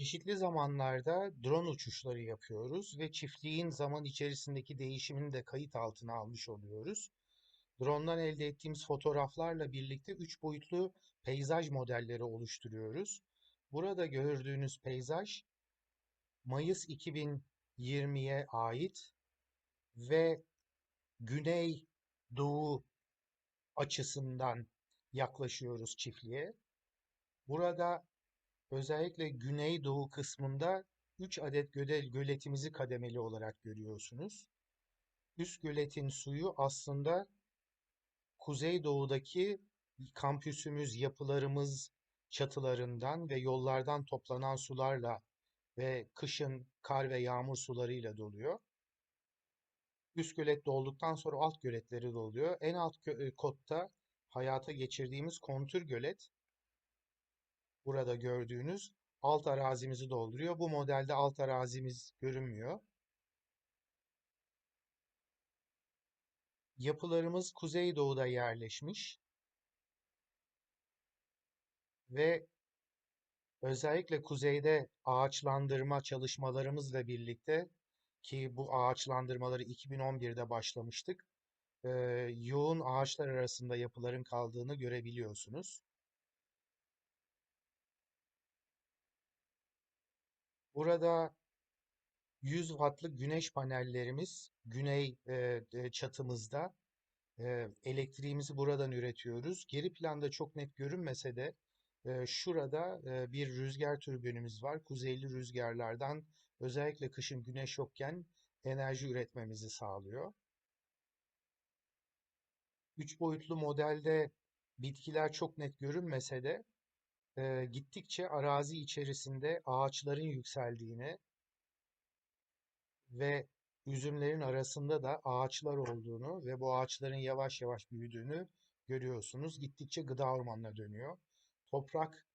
Çeşitli zamanlarda drone uçuşları yapıyoruz ve çiftliğin zaman içerisindeki değişimini de kayıt altına almış oluyoruz. Drone'dan elde ettiğimiz fotoğraflarla birlikte üç boyutlu peyzaj modelleri oluşturuyoruz. Burada gördüğünüz peyzaj Mayıs 2020'ye ait ve güney doğu açısından yaklaşıyoruz çiftliğe. Burada özellikle güneydoğu kısmında 3 adet göle, göletimizi kademeli olarak görüyorsunuz. Üst göletin suyu aslında kuzeydoğudaki kampüsümüz, yapılarımız çatılarından ve yollardan toplanan sularla ve kışın kar ve yağmur sularıyla doluyor. Üst gölet dolduktan sonra alt göletleri doluyor. En alt e, kotta hayata geçirdiğimiz kontür gölet burada gördüğünüz alt arazimizi dolduruyor. Bu modelde alt arazimiz görünmüyor. Yapılarımız kuzeydoğuda yerleşmiş ve özellikle kuzeyde ağaçlandırma çalışmalarımızla birlikte ki bu ağaçlandırmaları 2011'de başlamıştık. yoğun ağaçlar arasında yapıların kaldığını görebiliyorsunuz. Burada 100 wattlık güneş panellerimiz güney e, e, çatımızda. E, elektriğimizi buradan üretiyoruz. Geri planda çok net görünmese de e, şurada e, bir rüzgar türbinimiz var. Kuzeyli rüzgarlardan özellikle kışın güneş yokken enerji üretmemizi sağlıyor. Üç boyutlu modelde bitkiler çok net görünmese de e, gittikçe arazi içerisinde ağaçların yükseldiğini ve üzümlerin arasında da ağaçlar olduğunu ve bu ağaçların yavaş yavaş büyüdüğünü görüyorsunuz. Gittikçe gıda ormanına dönüyor. Toprak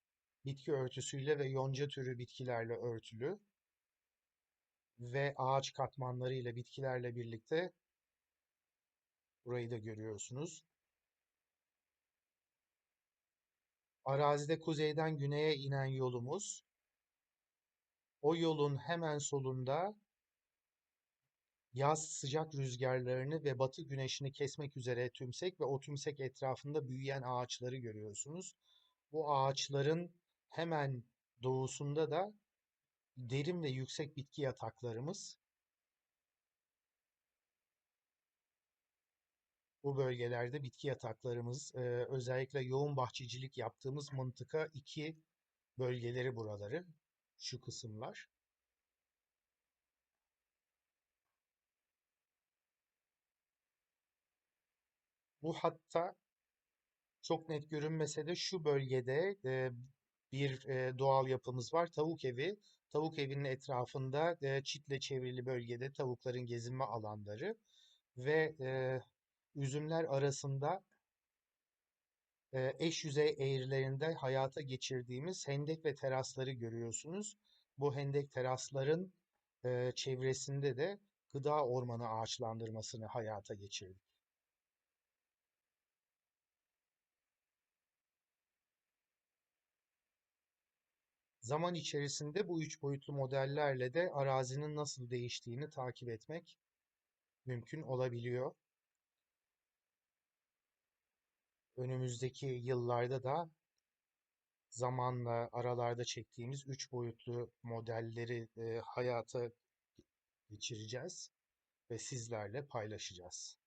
bitki örtüsüyle ve yonca türü bitkilerle örtülü ve ağaç katmanlarıyla bitkilerle birlikte burayı da görüyorsunuz. Arazide kuzeyden güneye inen yolumuz. O yolun hemen solunda yaz sıcak rüzgarlarını ve batı güneşini kesmek üzere tümsek ve o tümsek etrafında büyüyen ağaçları görüyorsunuz. Bu ağaçların hemen doğusunda da derin ve yüksek bitki yataklarımız. Bu bölgelerde bitki yataklarımız e, özellikle yoğun bahçecilik yaptığımız mıntıka 2 bölgeleri buraları. Şu kısımlar. Bu hatta çok net görünmese de şu bölgede e, bir e, doğal yapımız var. Tavuk evi. Tavuk evinin etrafında e, çitle çevrili bölgede tavukların gezinme alanları ve e, üzümler arasında e, eş yüzey eğrilerinde hayata geçirdiğimiz hendek ve terasları görüyorsunuz. Bu hendek terasların e, çevresinde de gıda ormanı ağaçlandırmasını hayata geçirdik. Zaman içerisinde bu üç boyutlu modellerle de arazinin nasıl değiştiğini takip etmek mümkün olabiliyor. Önümüzdeki yıllarda da zamanla aralarda çektiğimiz üç boyutlu modelleri e, hayata geçireceğiz ve sizlerle paylaşacağız.